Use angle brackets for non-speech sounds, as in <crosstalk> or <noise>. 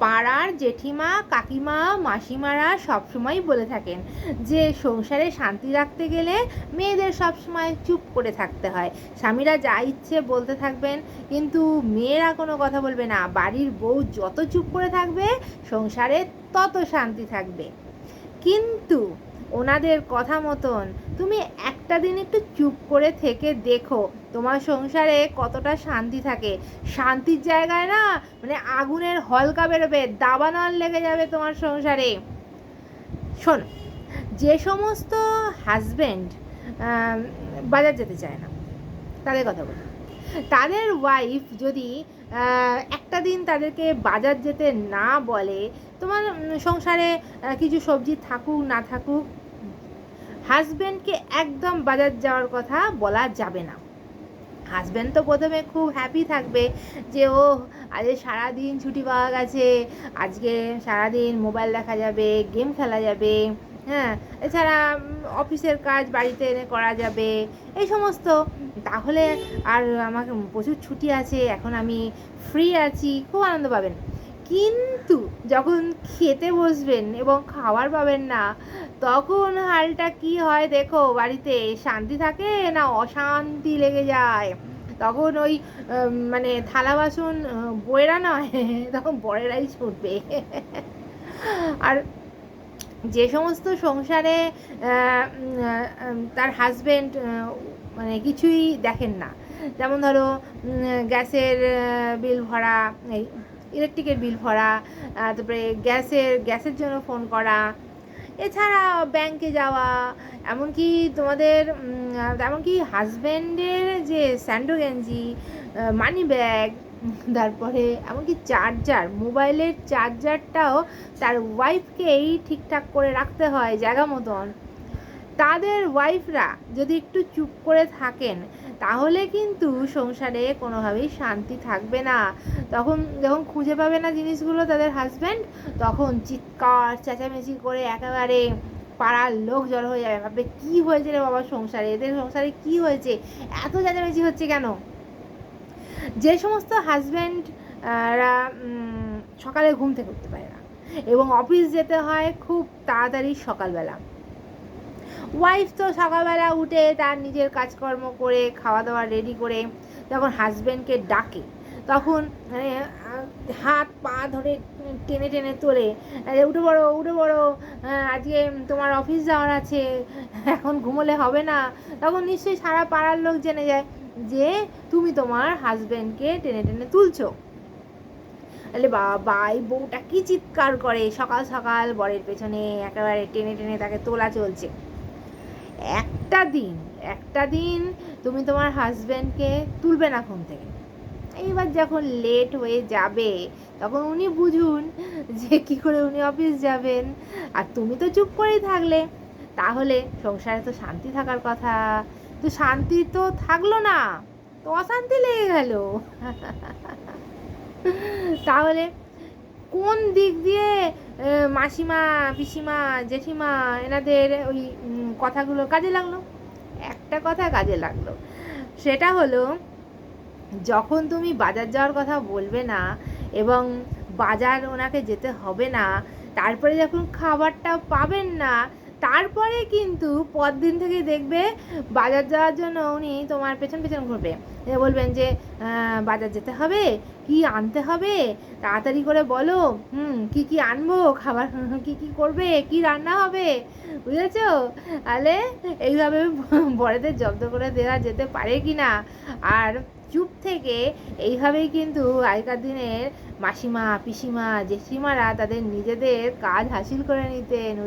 পাড়ার জেঠিমা, কাকিমা, মাসিমারা সবসময় বলে থাকেন যে, সংসারে শান্তি রাখতে গেলে মেয়েদের সবসময় চুপ করে থাকতে হয়। স্বামীরা যা ইচ্ছে বলতে থাকবেন, কিন্তু মেয়েরা কোনো কথা বলবে না। বাড়ির বউ যত চুপ করে থাকবে, সংসারে তত শান্তি থাকবে। কিন্তু ওনাদের কথা মতন, তুমি একটা দিন একটু চুপ করে থেকে দেখো, তোমার সংসারে কতটা শান্তি থাকে। শান্তির জায়গায় না মানে আগুনের হলকা বেরোবে, দাবানল লেগে যাবে তোমার সংসারে। শোন, যে সমস্ত হাজব্যান্ড বাজার যেতে চায় না, তাদের কথা বলি। তাদের ওয়াইফ যদি একটা দিন তাদেরকে বাজার যেতে না বলে, তোমার সংসারে কিছু সবজি থাকুক, না থাকুক হাজব্যান্ডকে একদম বাজার যাওয়ার কথা বলা যাবে না। হাজব্যান্ড তো প্রথমে খুব হ্যাপি থাকবে যে ও আজকে সারাদিন ছুটি পাওয়া গেছে, আজকে সারাদিন মোবাইল দেখা যাবে গেম খেলা যাবে। হ্যাঁ এছাড়া অফিসের কাজ বাড়িতে এনে করা যাবে এই সমস্ত। তাহলে আর আমাকে প্রচুর ছুটি আছে এখন আমি ফ্রি আছি খুব আনন্দ পাবেন। কিন্তু যখন খেতে বসবেন এবং খাবার পাবেন না তখন হালটা কি হয় দেখো বাড়িতে শান্তি থাকে না অশান্তি লেগে যায়? তখন ওই মানে থালা বাসন আহ, বইয়েরা নয় তখন বড়েরাই ছুটবে। আর যে সমস্ত সংসারে তার হাজবেন্ড মানে কিছুই দেখেন না। যেমন ধরো গ্যাসের বিল ভরা, এই ইলেকট্রিকের বিল ভরা তারপরে গ্যাসের গ্যাসের জন্য ফোন করা। এছাড়া ব্যাংকে যাওয়া, এমনকি তোমাদের এমনকি হাজব্যান্ডের যে স্যান্ডো গেঞ্জি মানি ব্যাগ <laughs> তারপরে এমনকি চার্জার মোবাইলের চার্জারটাও তার ওয়াইফকেই ঠিকঠাক করে রাখতে হয় জায়গা মতন। তাদের ওয়াইফরা যদি একটু চুপ করে থাকেন, তাহলে কিন্তু সংসারে কোনোভাবেই শান্তি থাকবে না। তখন যখন খুঁজে পাবে না জিনিসগুলো তাদের হাজব্যান্ড তখন চিৎকার, চেঁচামেচি করে একেবারে পাড়ার লোক জড়ো হয়ে যাবে। ভাববে, কী হয়েছে রে বাবা সংসারে? এদের সংসারে কি হয়েছে? এত চেঁচামেচি হচ্ছে কেন? যে সমস্ত হাজব্যান্ড রা সকালে ঘুম থেকে উঠতে পারে না এবং অফিস যেতে হয় খুব তাড়াতাড়ি সকালবেলা। ওয়াইফ তো সকালবেলা উঠে তার নিজের কাজকর্ম করে খাওয়া দাওয়া রেডি করে যখন হাজব্যান্ডকে ডাকে তখন মানে হাত পা ধরে টেনে টেনে তোলে উঠে পড়ো উঠে আহ, আজকে তোমার অফিস যাওয়ার আছে এখন ঘুমোলে হবে না। তখন নিশ্চয়ই সারা পাড়ার লোক জেনে যায় যে তুমি তোমার হাজব্যান্ডকে টেনে টেনে তুলছো। তাহলে বাবা, এই বউটা কি চিৎকার করে? সকাল সকাল বরের পেছনে একেবারে টেনে টেনে তাকে তোলা চলছে। একটা দিন একটা দিন তুমি তোমার হাজব্যান্ডকে তুলবে না ঘুম থেকে। এইবার যখন লেট হয়ে যাবে, তখন উনি বুঝুন যে কি করে উনি অফিস যাবেন। আর তুমি তো চুপ করেই থাকলে। তাহলে সংসারে তো শান্তি থাকার কথা। তো শান্তি তো থাকল না, তো অশান্তি লেগে গেল। তাহলে কোন দিক দিয়ে মাসিমা, পিসিমা, জেঠিমা, এনাদের ওই কথাগুলো কাজে লাগল? একটা কথা কাজে লাগল, সেটা হলো, যখন তুমি বাজার যাওয়ার কথা বলবে না এবং বাজার ওনাকে যেতে হবে না, তারপরে যখন খাবারটা পাবেন না তারপরে কিন্তু পরদিন থেকে দেখবে বাজার যাওয়ার জন্য উনি তোমার পেছন পেছন ঘুরবে। বলবেন যে বাজার যেতে হবে? কি আনতে হবে? তাড়াতাড়ি করে বলো। হুম, কি কি আনব? খাবার, <laughs> কি কি করবে? কি রান্না হবে? বুঝেছ? তাহলে এইভাবে <laughs> বড়দের জব্দ করে দেওয়া যেতে পারে কি না? আর চুপ থেকে এইভাবেই কিন্তু আগেকার দিনের মাসিমা, পিসিমা জেসিমারা তাদের নিজেদের কাজ হাসিল করে নিতেন।